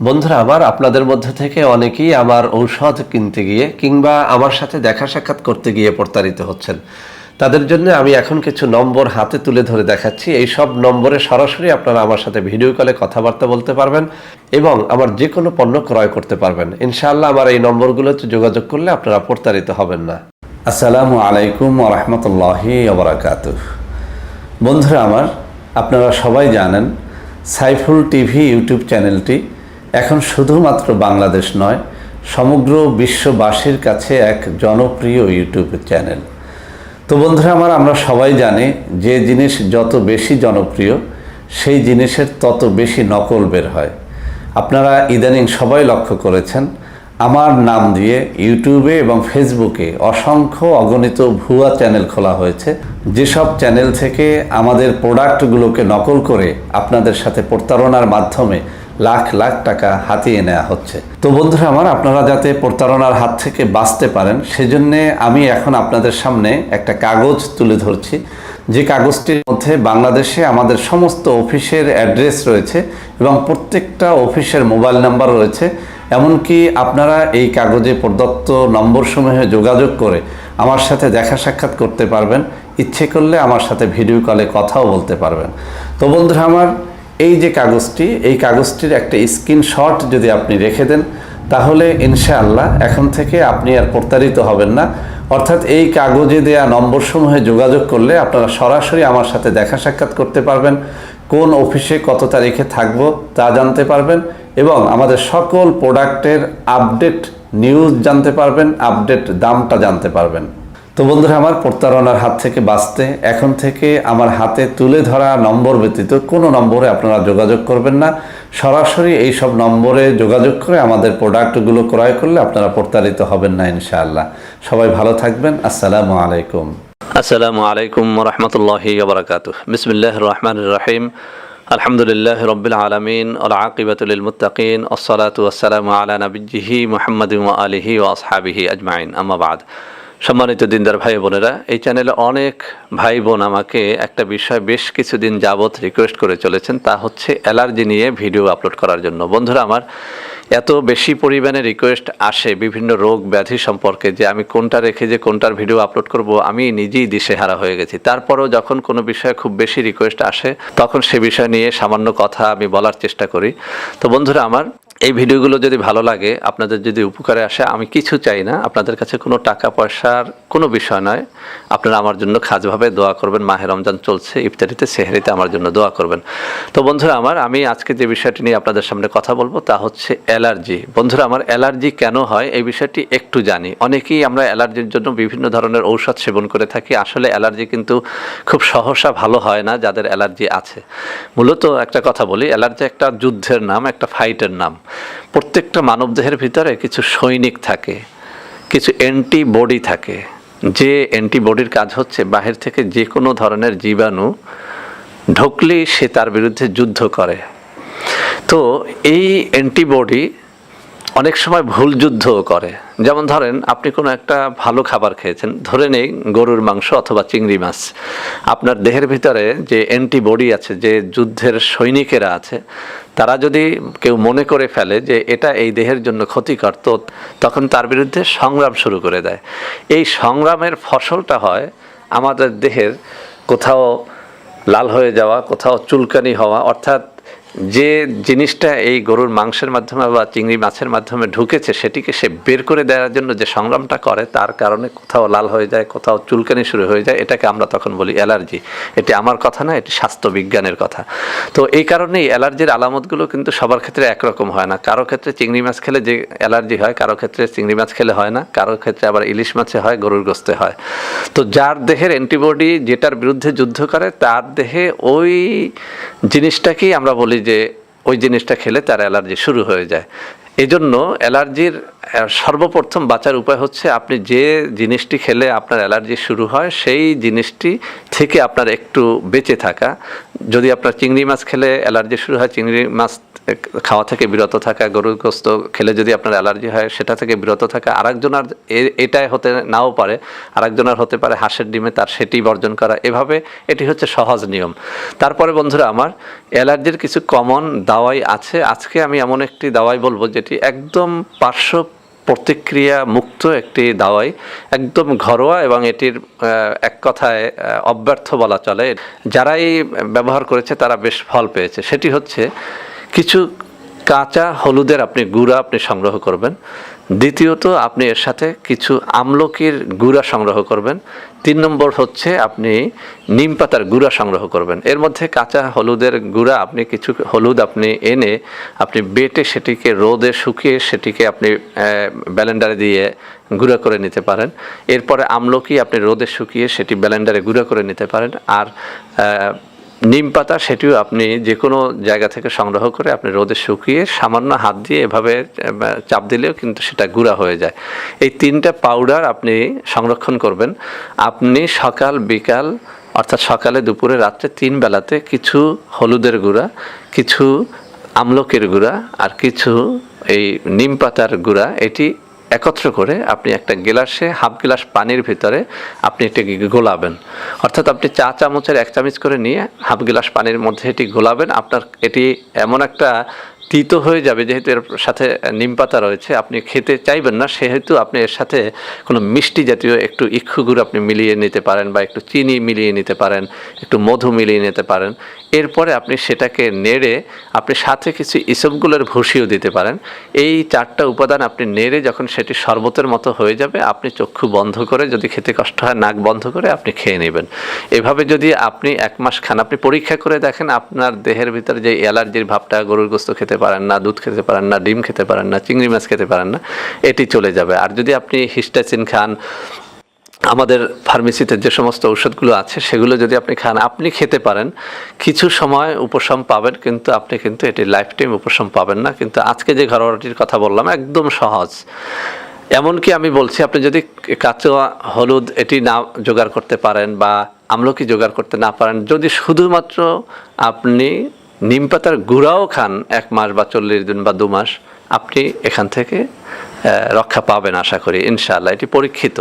বন্ধুরা আমার আপনাদের মধ্যে থেকে অনেকেই আমার ঔষধ কিনতে গিয়ে কিংবা আমার সাথে দেখা সাক্ষাৎ করতে গিয়ে প্রতারিত হচ্ছেন। তাদের জন্য আমি এখন কিছু নম্বর হাতে তুলে ধরে দেখাচ্ছি। এই সব নম্বরে সরাসরি আপনারা আমার সাথে ভিডিও কলে কথাবার্তা বলতে পারবেন এবং আমার যে কোনো পণ্য ক্রয় করতে পারবেন। ইনশাআল্লাহ আমার এই নম্বরগুলোতে যোগাযোগ করলে আপনারা প্রতারিত হবেন না। আসসালামু আলাইকুম রহমতুল্লাহি ওবরাকাত বন্ধুরা আমার, আপনারা সবাই জানেন সাইফুল টিভি ইউটিউব চ্যানেলটি এখন শুধুমাত্র বাংলাদেশ নয়, সমগ্র বিশ্ববাসীর কাছে এক জনপ্রিয় ইউটিউব চ্যানেল। তো বন্ধুরা আমার, আমরা সবাই জানি যে জিনিস যত বেশি জনপ্রিয়, সেই জিনিসের তত বেশি নকল বের হয়। আপনারা ইদানিং সবাই লক্ষ্য করেছেন, আমার নাম দিয়ে ইউটিউবে এবং ফেসবুকে অসংখ্য অগণিত ভুয়া চ্যানেল খোলা হয়েছে। যেসব চ্যানেল থেকে আমাদের প্রোডাক্টগুলোকে নকল করে আপনাদের সাথে প্রতারণার মাধ্যমে লাখ লাখ টাকা হাতিয়ে নেওয়া হচ্ছে। তো বন্ধুরা আমার, আপনারা যাতে প্রতারণার হাত থেকে বাঁচতে পারেন, সেজন্যে আমি এখন আপনাদের সামনে একটা কাগজ তুলে ধরছি। যে কাগজটির মধ্যে বাংলাদেশে আমাদের সমস্ত অফিসের অ্যাড্রেস রয়েছে এবং প্রত্যেকটা অফিসের মোবাইল নাম্বার রয়েছে। এমনকি আপনারা এই কাগজে প্রদত্ত নম্বরসমূহে যোগাযোগ করে আমার সাথে দেখা সাক্ষাৎ করতে পারবেন। ইচ্ছে করলে আমার সাথে ভিডিও কলে কথাও বলতে পারবেন। তো বন্ধুরা আমার এই যে কাগজটি, এই কাগজটির একটা স্ক্রিনশট যদি আপনি রেখে দেন, তাহলে ইনশাআল্লাহ এখন থেকে আপনি আর প্রতারিত হবেন না। অর্থাৎ এই কাগজে দেয়া নম্বরসমূহে যোগাযোগ করলে আপনারা সরাসরি আমার সাথে দেখা সাক্ষাৎ করতে পারবেন, কোন অফিসে কত তারিখে থাকব তা জানতে পারবেন এবং আমাদের সকল প্রোডাক্টের আপডেট নিউজ জানতে পারবেন, আপডেট দামটা জানতে পারবেন। তো বন্ধুরা, আমার প্রতারণার হাত থেকে বাঁচতে, এখন থেকে আমার হাতে তুলে ধরা নম্বর ব্যতীত কোনো নম্বরে আপনারা যোগাযোগ করবেন না। সরাসরি এই সব নম্বরে যোগাযোগ করে আমাদের প্রোডাক্টগুলো ক্রয় করলে আপনারা প্রতারিত হবেন না, ইনশাআল্লাহ। সবাই ভালো থাকবেন। আসসালামু আলাইকুম। আসসালামু আলাইকুম রহমতুল্লাহি ওবরাকাতু বিসমিল্লাহ রহমান রহিম। আলহামদুলিল্লাহ রবিল আলমিন। আকিবাতুল মুতাকিন ওসলাত ওসালাম আলা নবীজিহি মোহাম্মদ আলিহি ও আসহাবিহি আজমাইন। আমাবাদ সম্মানিত দিনদার ভাই বোনেরা, এই চ্যানেলে অনেক ভাই বোন আমাকে একটা বিষয় বেশ কিছুদিন যাবৎ রিকোয়েস্ট করে চলেছেন, তা হচ্ছে অ্যালার্জি নিয়ে ভিডিও আপলোড করার জন্য। বন্ধুরা, আমার এত বেশি পরিমাণে রিকোয়েস্ট আসে বিভিন্ন রোগ ব্যাধি সম্পর্কে যে আমি কোনটা রেখে যে কোনটার ভিডিও আপলোড করব, আমি নিজেই দিশেহারা হয়ে গেছি। তারপরেও যখন কোনো বিষয়ে খুব বেশি রিকোয়েস্ট আসে, তখন সে বিষয় নিয়ে সামান্য কথা আমি বলার চেষ্টা করি। তো বন্ধুরা, আমার এই ভিডিওগুলো যদি ভালো লাগে, আপনাদের যদি উপকারে আসে, আমি কিছু চাই না। আপনাদের কাছে কোনো টাকা পয়সার কোনো বিষয় নয়। আপনারা আমার জন্য খাজভাবে দোয়া করবেন। মাহে রমজান চলছে, ইফতারিতে, সেহরিতে আমার জন্য দোয়া করবেন। তো বন্ধুরা আমার, আমি আজকে যে বিষয়টি নিয়ে আপনাদের সামনে কথা বলব, তা হচ্ছে অ্যালার্জি। বন্ধুরা আমার, অ্যালার্জি কেন হয়? এই বিষয়টি একটু জানি। অনেকেই আমরা অ্যালার্জির জন্য বিভিন্ন ধরনের ঔষধ সেবন করে থাকি। আসলে অ্যালার্জি কিন্তু খুব সহসা ভালো হয় না যাদের অ্যালার্জি আছে। মূলত একটা কথা বলি, অ্যালার্জি একটা যুদ্ধের নাম, একটা ফাইটের নাম। প্রত্যেকটা মানবদেহের ভিতরে কিছু সৈনিক থাকে, কিছু অ্যান্টিবডি থাকে। যে অ্যান্টিবডির কাজ হচ্ছে বাহির থেকে যে কোনো ধরনের জীবাণু ঢুকলেই সে তার বিরুদ্ধে যুদ্ধ করে। তো এই অ্যান্টিবডি অনেক সময় ভুল যুদ্ধও করে। যেমন ধরেন, আপনি কোনো একটা ভালো খাবার খেয়েছেন, ধরে নেই গরুর মাংস অথবা চিংড়ি মাছ। আপনার দেহের ভিতরে যে অ্যান্টিবডি আছে, যে যুদ্ধের সৈনিকেরা আছে, তারা যদি কেউ মনে করে ফেলে যে এটা এই দেহের জন্য ক্ষতিকর, তো তখন তার বিরুদ্ধে সংগ্রাম শুরু করে দেয়। এই সংগ্রামের ফসলটা হয় আমাদের দেহের কোথাও লাল হয়ে যাওয়া, কোথাও চুলকানি হওয়া, অর্থাৎ যে জিনিসটা এই গরুর মাংসের মাধ্যমে বা চিংড়ি মাছের মাধ্যমে ঢুকেছে, সেটিকে সে বের করে দেওয়ার জন্য যে সংগ্রামটা করে, তার কারণে কোথাও লাল হয়ে যায়, কোথাও চুলকানি শুরু হয়ে যায়, এটাকে আমরা তখন বলি অ্যালার্জি। এটি আমার কথা না, এটি স্বাস্থ্য বিজ্ঞানের কথা। তো এই কারণেই অ্যালার্জির আলামতগুলো কিন্তু সবার ক্ষেত্রে একরকম হয় না। কারও ক্ষেত্রে চিংড়ি মাছ খেলে যে অ্যালার্জি হয়, কারও ক্ষেত্রে চিংড়ি মাছ খেলে হয় না, কারও ক্ষেত্রে আবার ইলিশ মাছে হয়, গরুর গোস্তে হয়। তো যার দেহের অ্যান্টিবডি যেটার বিরুদ্ধে যুদ্ধ করে, তার দেহে ওই জিনিসটাকেই আমরা বলি যে ওই জিনিসটা খেলে তার অ্যালার্জি শুরু হয়ে যায়। এই জন্য অ্যালার্জির সর্বপ্রথম বাঁচার উপায় হচ্ছে আপনি যে জিনিসটি খেলে আপনার অ্যালার্জি শুরু হয়, সেই জিনিসটি থেকে আপনার একটু বেঁচে থাকা। যদি আপনার চিংড়ি মাছ খেলে অ্যালার্জি শুরু হয়, চিংড়ি মাছ খাওয়া থেকে বিরত থাকা, গরুর গোস্ত খেলে যদি আপনার অ্যালার্জি হয়, সেটা থেকে বিরত থাকা আরেকজনের এটাই হতে নাও পারে আরেকজনের হতে পারে হাঁসের ডিমে তার সেটি বর্জন করা, এভাবে এটি হচ্ছে সহজ নিয়ম। তারপরে বন্ধুরা আমার, অ্যালার্জির কিছু কমন দাওয়াই আছে, আজকে আমি এমন একটি দাওয়াই বলব যেটি একদম পার্শ্ব প্রতিক্রিয়া মুক্ত একটি দাওয়াই, একদম ঘরোয়া এবং এটির এক কথায় অব্যর্থ বলা চলে। যারাই ব্যবহার করেছে তারা বেশ ফল পেয়েছে। সেটি হচ্ছে কিছু কাঁচা হলুদের আপনি গুঁড়া আপনি সংগ্রহ করবেন। দ্বিতীয়ত, আপনি এর সাথে কিছু আমলকির গুঁড়া সংগ্রহ করবেন। তিন নম্বর হচ্ছে, আপনি নিম পাতার গুঁড়া সংগ্রহ করবেন। এর মধ্যে কাঁচা হলুদের গুঁড়া আপনি কিছু হলুদ আপনি এনে, আপনি বেটে সেটিকে রোদে শুকিয়ে সেটিকে আপনি ব্যালেন্ডারে দিয়ে গুঁড়া করে নিতে পারেন। এরপরে আমলকি আপনি রোদে শুকিয়ে সেটি ব্যালেন্ডারে গুঁড়া করে নিতে পারেন। আর নিম পাতা সেটিও আপনি যে কোনো জায়গা থেকে সংগ্রহ করে আপনি রোদে শুকিয়ে সামান্য হাত দিয়ে এভাবে চাপ দিলেও কিন্তু সেটা গুঁড়া হয়ে যায়। এই তিনটা পাউডার আপনি সংরক্ষণ করবেন। আপনি সকাল, বিকাল, অর্থাৎ সকালে, দুপুরে, রাত্রে তিন বেলাতে কিছু হলুদের গুঁড়া, কিছু আমলকের গুঁড়া আর কিছু এই নিম পাতার গুঁড়া, এটি একত্র করে আপনি একটা গ্লাসে হাফ গ্লাস পানির ভিতরে আপনি এটি গোলাবেন। অর্থাৎ আপনি চা চামচের এক চামচ করে নিয়ে হাফ গ্লাস পানির মধ্যে এটি গোলাবেন। আপনার এটি এমন একটা তিতো হয়ে যাবে, যেহেতু এর সাথে নিম পাতা রয়েছে, আপনি খেতে চাইবেন না। সেহেতু আপনি এর সাথে কোনো মিষ্টি জাতীয় একটু ইক্ষু গুড় আপনি মিলিয়ে নিতে পারেন বা একটু চিনি মিলিয়ে নিতে পারেন, একটু মধু মিলিয়ে নিতে পারেন। এরপরে আপনি সেটাকে নেড়ে আপনি সাথে কিছু ইসবগুলোর ভুসিও দিতে পারেন। এই চারটা উপাদান আপনি নেড়ে যখন সেটি শরবতের মতো হয়ে যাবে, আপনি চক্ষু বন্ধ করে যদি খেতে কষ্ট হয়, নাক বন্ধ করে আপনি খেয়ে নেবেন। এভাবে যদি আপনি এক মাস খান, আপনি পরীক্ষা করে দেখেন আপনার দেহের ভিতরে যে অ্যালার্জির ভাবটা, গরুর গোস্ত খেতে পারেন না, দুধ খেতে পারেন না, ডিম খেতে পারেন না, চিংড়ি মাছ খেতে পারেন না, এটি চলে যাবে। আর যদি আপনি হিস্টাচিন খান আমাদের ফার্মেসিতে যে সমস্ত ঔষধগুলো আছে, সেগুলো যদি আপনি খান, আপনি খেতে পারেন। কিছু সময় উপশম পাবেন, কিন্তু আপনি কিন্তু এটি লাইফ টাইম উপশম পাবেন না। কিন্তু আজকে যে ঘরোয়াটির কথা বললাম, একদম সহজ। এমনকি আমি বলছি, আপনি যদি কাঁচা হলুদ এটি না জোগাড় করতে পারেন বা আমলকি জোগাড় করতে না পারেন, যদি শুধুমাত্র আপনি নিম পাতার গুঁড়াও খান এক মাস বা চল্লিশ দিন বা দু মাস, আপনি এখান থেকে রক্ষা পাবেন আশা করি, ইনশাআল্লাহ, এটি পরীক্ষিত।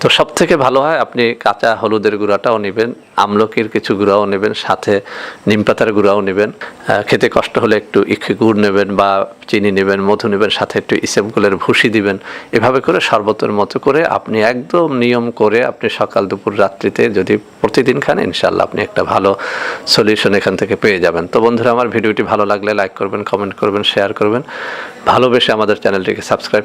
তো সব থেকে ভালো হয়, আপনি কাঁচা হলুদের গুঁড়াটাও নেবেন, আমলকির কিছু গুঁড়াও নেবেন, সাথে নিম পাতার গুঁড়াও নেবেন খেতে কষ্ট হলে একটু ইক্ষি গুড় নেবেন বা চিনি নেবেন, মধু নেবেন, সাথে একটু ইসেমগুলের ভুসি দিবেন, এভাবে করে শরবতের মতো করে আপনি একদম নিয়ম করে আপনি সকাল, দুপুর, রাত্রিতে যদি প্রতিদিন খান ইনশাল্লাহ আপনি একটা ভালো সলিউশন এখান থেকে পেয়ে যাবেন। তো বন্ধুরা, আমার ভিডিওটি ভালো লাগলে লাইক করবেন, কমেন্ট করবেন, শেয়ার করবেন। ভালোবেসে আমাদের চ্যানেলটিকে সাবস্ক্রাইব